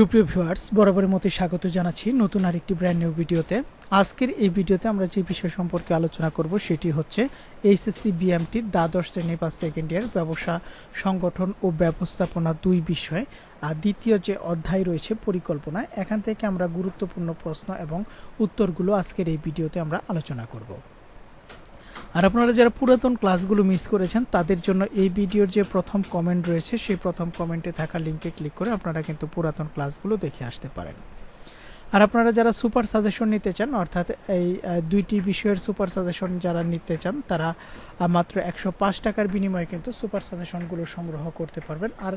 সুপ্রিয় ভিউয়ার্স, বরাবরের মতোই স্বাগত জানাচ্ছি নতুন আরেকটি ব্র্যান্ড নিউ ভিডিওতে। আজকের এই ভিডিওতে আমরা যে বিষয় সম্পর্কে আলোচনা করব সেটি হচ্ছে এইচএসসি বিএমটি দ্বাদশ শ্রেণি বা সেকেন্ড ইয়ার ব্যবসা, সংগঠন ও ব্যবস্থাপনা দুই বিষয়। আর দ্বিতীয় যে অধ্যায় রয়েছে পরিকল্পনা, এখান থেকে আমরা গুরুত্বপূর্ণ প্রশ্ন এবং উত্তরগুলো আজকের এই ভিডিওতে আমরা আলোচনা করব। আর আপনারা যারা পুরাতন ক্লাসগুলো মিস করেছেন, তাদের জন্য এই ভিডিওর যে প্রথম কমেন্ট রয়েছে, সেই প্রথম কমেন্টে থাকা লিঙ্কে ক্লিক করে আপনারা কিন্তু পুরাতন ক্লাসগুলো দেখে আসতে পারেন। আর আপনারা যারা সুপার সাজেশন নিতে চান, অর্থাৎ এই দুইটি বিষয়ের সুপার সাজেশন যারা নিতে চান, তারা মাত্র একশো পাঁচ টাকার বিনিময়ে কিন্তু সুপার সাজেশনগুলো সংগ্রহ করতে পারবেন। আর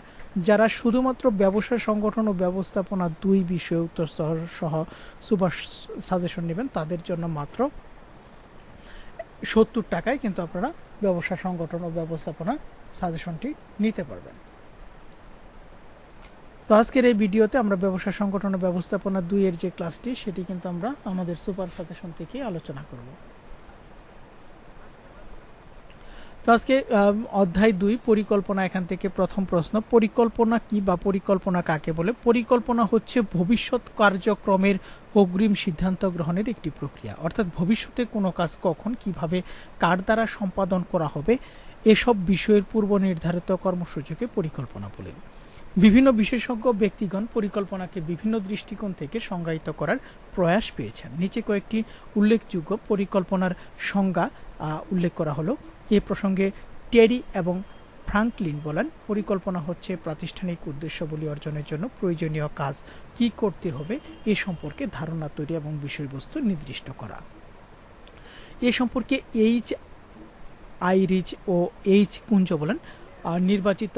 যারা শুধুমাত্র ব্যবসা সংগঠন ও ব্যবস্থাপনা দুই বিষয়ে উত্তর সহ সহ সুপার সাজেশন নেবেন, তাদের জন্য মাত্র সত্তর টাকায় কিন্তু আপনারা ব্যবসা সংগঠন ও ব্যবস্থাপনা সাজেশনটি নিতে পারবেন। তো আজকের এই ভিডিওতে আমরা ব্যবসা সংগঠন ও ব্যবস্থাপনা দুইয়ের যে ক্লাসটি, সেটি কিন্তু আমরা আমাদের সুপার সাজেশন থেকে আলোচনা করব। তো আজকে অধ্যায় দুই, পরিকল্পনা এখান থেকে প্রথম প্রশ্ন, পরিকল্পনা কি বা পরিকল্পনা কাকে বলে? পরিকল্পনা হচ্ছে ভবিষ্যৎ কার্যক্রমের অগ্রিম সিদ্ধান্ত গ্রহণের একটি প্রক্রিয়া। অর্থাৎ ভবিষ্যতে কোনো কাজ কখন, কীভাবে, কার দ্বারা সম্পাদন করা হবে, এসব বিষয়ের পূর্ব নির্ধারিত কর্মসূচিকে পরিকল্পনা বলেন বিভিন্ন বিশেষজ্ঞ ব্যক্তিগণ পরিকল্পনাকে বিভিন্ন দৃষ্টিকোণ থেকে সংজ্ঞায়িত করার প্রয়াস পেয়েছেন। নিচে কয়েকটি উল্লেখযোগ্য পরিকল্পনার সংজ্ঞা উল্লেখ করা হলো। এ প্রসঙ্গে টেরি এবং ফ্রাঙ্কলিন বলেন, পরিকল্পনা হচ্ছে প্রাতিষ্ঠানিক উদ্দেশ্যগুলি অর্জনের জন্য প্রয়োজনীয় কাজ কি করতে হবে এ সম্পর্কে ধারণা তৈরি এবং বিষয়বস্তু নির্দিষ্ট করা। এ সম্পর্কে এইচ আইরিচ ও এইচ কুঞ্জ বলেন নির্বাচিত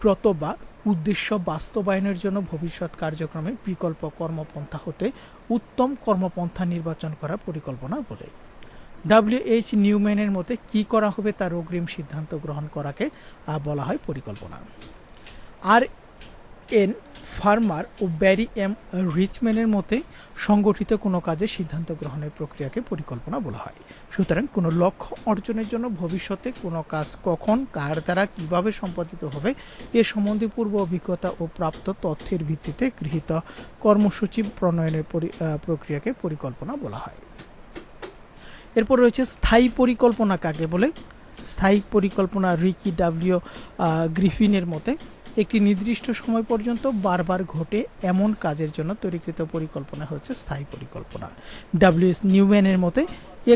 ব্রত বা উদ্দেশ্য বাস্তবায়নের জন্য ভবিষ্যৎ কার্যক্রমে বিকল্প কর্মপন্থা হতে উত্তম কর্মপন্থা নির্বাচন করা পরিকল্পনা বলে। ডাব্লিউ এইচ নিউম্যানের মতে কি করা হবে তার অগ্রিম সিদ্ধান্ত গ্রহণ করাকে বলা হয় পরিকল্পনা। আর এন ফার্মার ও ব্যারি এম রিচম্যানের মতে সংগঠিত কোনো কাজে সিদ্ধান্ত গ্রহণের প্রক্রিয়াকে পরিকল্পনা বলা হয়। সুতরাং কোনো লক্ষ্য অর্জনের জন্য ভবিষ্যতে কোনো কাজ কখন, কার দ্বারা কীভাবে সম্পাদিত হবে, এ সম্বন্ধে পূর্ব অভিজ্ঞতা ও প্রাপ্ত তথ্যের ভিত্তিতে গৃহীত কর্মসূচি প্রণয়নের পরি- প্রক্রিয়াকে পরিকল্পনা বলা হয়। এরপর রয়েছে স্থায়ী পরিকল্পনা কাকে বলে? স্থায়ী পরিকল্পনা রিকি ডাব্লিউ গ্রিফিনের মতে, একটি নির্দিষ্ট সময় পর্যন্ত বারবার ঘটে এমন কাজের জন্য তৈরিকৃত পরিকল্পনা হচ্ছে স্থায়ী পরিকল্পনা। ডাব্লিউ এস নিউম্যানের মতে,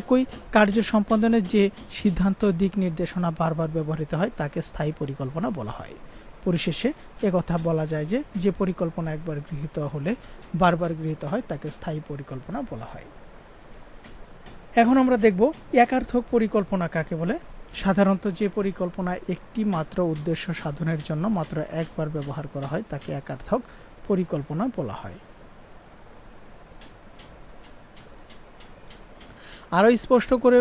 একই কার্য সম্পাদনের যে সিদ্ধান্ত, দিক নির্দেশনা বারবার ব্যবহৃত হয়, তাকে স্থায়ী পরিকল্পনা বলা হয়। পরিশেষে একথা বলা যায় যে যে পরিকল্পনা একবার গৃহীত হলে বারবার গৃহীত হয়, তাকে স্থায়ী পরিকল্পনা বলা হয়। এখন আমরা দেখব একার্থক পরিকল্পনা কাকে বলে। সাধারণত যে পরিকল্পনা একটি মাত্র উদ্দেশ্য সাধনের জন্য মাত্র একবার ব্যবহার করা হয়, তাকে একার্থক পরিকল্পনা বলা হয়। আরও স্পষ্ট করে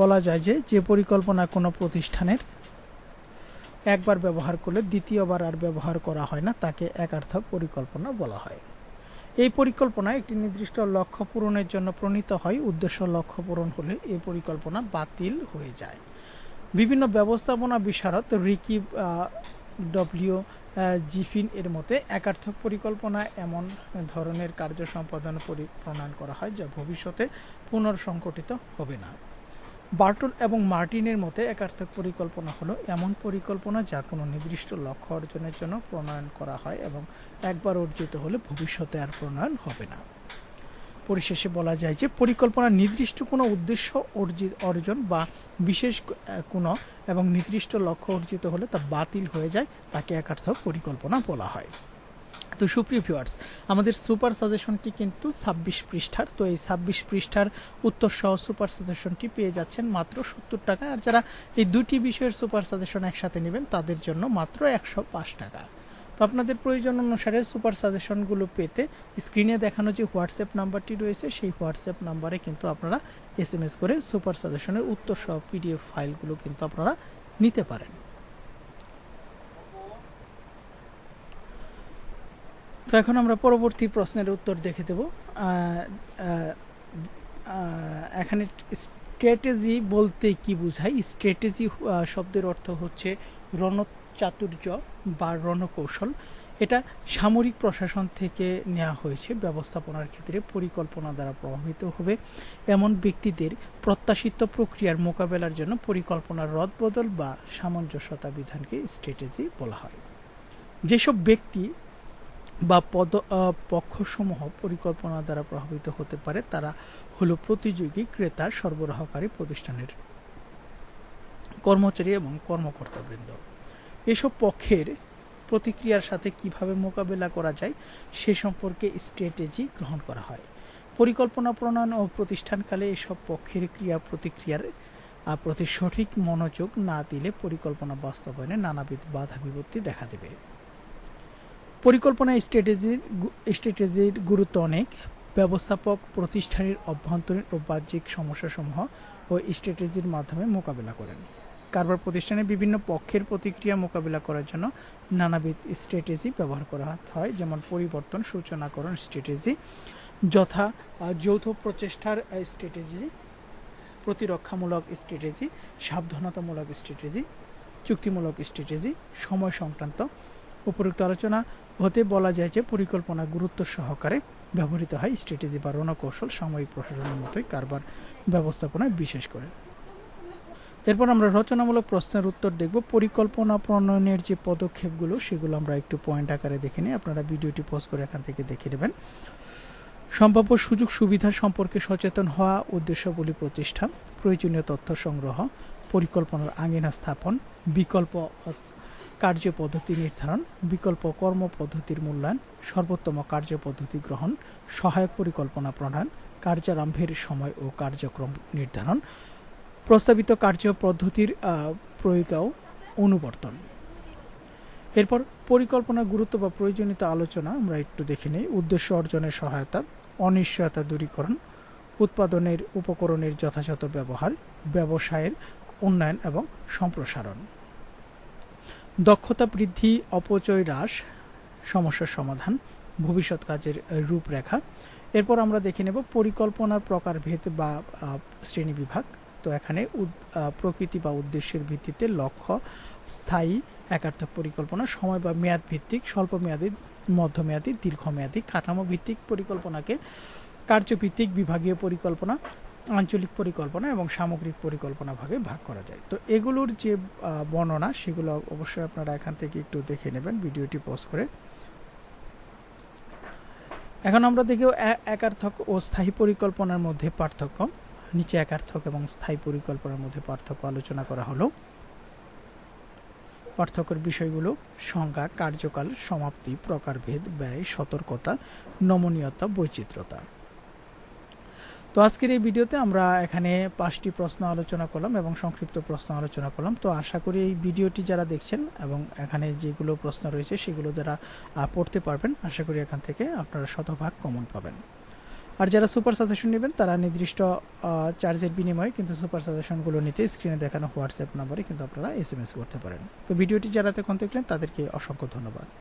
বলা যায় যে যে পরিকল্পনা কোনো প্রতিষ্ঠানের একবার ব্যবহার করলে দ্বিতীয়বার আর ব্যবহার করা হয় না, তাকে একার্থক পরিকল্পনা বলা হয়। এই পরিকল্পনা একটি নির্দিষ্ট লক্ষ্য পূরণের জন্য প্রণীত হয়। উদ্দেশ্য লক্ষ্য পূরণ হলে এই পরিকল্পনা বাতিল হয়ে যায়। বিভিন্ন ব্যবস্থাপনা বিশারদ রিকি ডব্লিউ জিফিন এর মতে একার্থক পরিকল্পনা এমন ধরনের কার্য সম্পাদন পরি- প্রণয়ন করা হয় যা ভবিষ্যতে পুনর্সংগঠিত হবে না। বার্টল এবং মার্টিনের মতে একার্থক পরিকল্পনা হলো এমন পরিকল্পনা যা কোনো নির্দিষ্ট লক্ষ্য অর্জনের জন্য প্রণয়ন করা হয় এবং একবার অর্জিত হলে ভবিষ্যতে আর প্রণয়ন হবে না। পরিশেষে বলা যায় যে পরিকল্পনা নির্দিষ্ট কোনো উদ্দেশ্য অর্জিত, অর্জন বা বিশেষ কোনো এবং নির্দিষ্ট লক্ষ্য অর্জিত হলে তা বাতিল হয়ে যায়, তাকে একার্থক পরিকল্পনা বলা হয়। তো সুপ্রিয় ভিউয়ার্স আমাদের সুপার সাজেশনটি কিন্তু ছাব্বিশ পৃষ্ঠার। তো এই ছাব্বিশ পৃষ্ঠার উত্তর সহ সুপার সাজেশনটি পেয়ে যাচ্ছেন মাত্র সত্তর টাকা। আর যারা এই দুটি বিষয়ের সুপার সাজেশন একসাথে নেবেন, তাদের জন্য মাত্র একশো পাঁচ টাকা। তো আপনাদের প্রয়োজন অনুসারে সুপার সাজেশনগুলো পেতে স্ক্রিনে দেখানো যে হোয়াটসঅ্যাপ নাম্বারটি রয়েছে, সেই হোয়াটসঅ্যাপ নাম্বারে কিন্তু আপনারা এস করে সুপার সাজেশনের উত্তর সহ পিডিএফ ফাইলগুলো কিন্তু আপনারা নিতে পারেন। তো এখন আমরা পরবর্তী প্রশ্নের উত্তর দেখে দেব। এখানে স্ট্র্যাটেজি বলতে কি বোঝায়? স্ট্র্যাটেজি শব্দের অর্থ হচ্ছে রণচাতুর্য বা রণকৌশল। এটা সামরিক প্রশাসন থেকে নেওয়া হয়েছে, ব্যবস্থাপনার ক্ষেত্রে পরিকল্পনা দ্বারা প্রভাবিত হবে। এমন ব্যক্তিদের প্রত্যাশিত প্রক্রিয়ার মোকাবেলার জন্য পরিকল্পনার রদবদল বা সামঞ্জস্যতা বিধানকে স্ট্র্যাটেজি বলা হয়। যেসব ব্যক্তি বা পদ পক্ষসমূহ পরিকল্পনা দ্বারা প্রভাবিত হতে পারে, তারা হলো প্রতিযোগী, ক্রেতা, সরবরাহকারী প্রতিষ্ঠানের কর্মচারী এবং কর্মকর্তাবৃন্দ। এসব পক্ষের প্রতিক্রিয়ার সাথে কীভাবে মোকাবেলা করা যায়, সে সম্পর্কে স্ট্র্যাটেজি গ্রহণ করা হয়। পরিকল্পনা প্রণয়ন ও প্রতিষ্ঠানকালে এসব পক্ষের ক্রিয়া প্রতিক্রিয়ার প্রতি সঠিক মনোযোগ না দিলে পরিকল্পনা বাস্তবায়নে নানাবিধ বাধা বিপত্তি দেখা দেবে। পরিকল্পনা স্ট্র্যাটেজির স্ট্র্যাটেজির গুরুত্ব অনেক। ব্যবস্থাপক প্রতিষ্ঠানের অভ্যন্তরীণ ও বাহ্যিক সমস্যাসমূহ ও স্ট্র্যাটেজির মাধ্যমে মোকাবেলা করেন। কারবার প্রতিষ্ঠানে বিভিন্ন পক্ষের প্রতিক্রিয়া মোকাবিলা করার জন্য নানাবিধ স্ট্র্যাটেজি ব্যবহার করা হয়, যেমন পরিবর্তন, সূচনাকরণ স্ট্র্যাটেজি, যথা যৌথ প্রচেষ্টার স্ট্র্যাটেজি, প্রতিরক্ষামূলক স্ট্র্যাটেজি, সাবধানতামূলক স্ট্র্যাটেজি, চুক্তিমূলক স্ট্র্যাটেজি, সময় সংক্রান্ত উপরোক্ত আলোচনা হতে বলা যায় যে পরিকল্পনা গুরুত্ব সহকারে ব্যবহৃত হয় স্ট্র্যাটেজি বা রণকৌশল সামরিক প্রশাসনের মতোই কারবার ব্যবস্থাপনায় বিশেষ করে। এরপর আমরা রচনামূলক প্রশ্নের উত্তর দেখব। পরিকল্পনা প্রণয়নের যে পদক্ষেপগুলো, সেগুলো আমরা একটু পয়েন্ট আকারে দেখে নিই। আপনারা ভিডিওটি পোস্ট করে এখান থেকে দেখে নেবেন। সম্ভাব্য সুযোগ সুবিধা সম্পর্কে সচেতন হওয়া উদ্দেশ্যগুলি প্রতিষ্ঠা, প্রয়োজনীয় তথ্য সংগ্রহ, পরিকল্পনার আঙিনা স্থাপন, বিকল্প কার্যপদ্ধতি নির্ধারণ, বিকল্প কর্মপদ্ধতির মূল্যায়ন, সর্বোত্তম কার্যপদ্ধতি গ্রহণ, সহায়ক পরিকল্পনা প্রণয়ন, কার্যারম্ভের সময় ও কার্যক্রম নির্ধারণ, প্রস্তাবিত কার্যপদ্ধতির প্রয়োগ অনুবর্তন। এরপর পরিকল্পনার গুরুত্ব বা প্রয়োজনীয়তা আলোচনা আমরা একটু দেখে নিই। উদ্দেশ্য অর্জনের সহায়তা, অনিশ্চয়তা দূরীকরণ, উৎপাদনের, উপকরণের যথাযথ ব্যবহার, ব্যবসায়ের উন্নয়ন এবং সম্প্রসারণ। দক্ষতা বৃদ্ধি, অপচয় হ্রাস, সমস্যার সমাধান, ভবিষ্যৎ কাজের রূপরেখা। এরপর আমরা দেখে নেব পরিকল্পনার প্রকারভেদ বা শ্রেণি বিভাগ। তো এখানে প্রকৃতি বা উদ্দেশ্যের ভিত্তিতে লক্ষ্য, স্থায়ী, একার্থক পরিকল্পনা, সময় বা মেয়াদ ভিত্তিক, স্বল্প মেয়াদী, মধ্যমেয়াদী, দীর্ঘমেয়াদী, কাঠামো ভিত্তিক পরিকল্পনাকে কার্যভিত্তিক বিভাগীয় পরিকল্পনা। আঞ্চলিক পরিকল্পনা এবং সামগ্রিক পরিকল্পনা ভাগে ভাগ করা যায়। তো এগুলোর যে বর্ণনা সেগুলো অবশ্যই আপনারা এখান থেকে একটু দেখে নেবেন, ভিডিওটি পোস্ট করে। এখন আমরা দেখি একার্থক ও স্থায়ী পরিকল্পনার মধ্যে পার্থক্য। নিচে একার্থক এবং স্থায়ী পরিকল্পনার মধ্যে পার্থক্য আলোচনা করা হলো। পার্থক্যের বিষয়গুলো সংজ্ঞা, কার্যকাল, সমাপ্তি, প্রকারভেদ, ব্যয়, সতর্কতা, নমনীয়তা বৈচিত্র্যতা তো আজকের এই ভিডিওতে আমরা এখানে পাঁচটি প্রশ্ন আলোচনা করলাম এবং সংক্ষিপ্ত প্রশ্ন আলোচনা করলাম। তো আশা করি এই ভিডিওটি যারা দেখছেন এবং এখানে যেগুলো প্রশ্ন রয়েছে সেগুলো যারা পড়তে পারবেন, আশা করি এখান থেকে আপনারা শতভাগ কমন পাবেন। আর যারা সুপার সাজেশন নেবেন, তারা নির্দিষ্ট চার্জের বিনিময়ে কিন্তু সুপার সাজেশনগুলো নিতে স্ক্রিনে দেখানো হোয়াটসঅ্যাপ নাম্বারে কিন্তু আপনারা এস করতে পারেন। তো ভিডিওটি যারা এখন দেখলেন, তাদেরকে অসংখ্য ধন্যবাদ।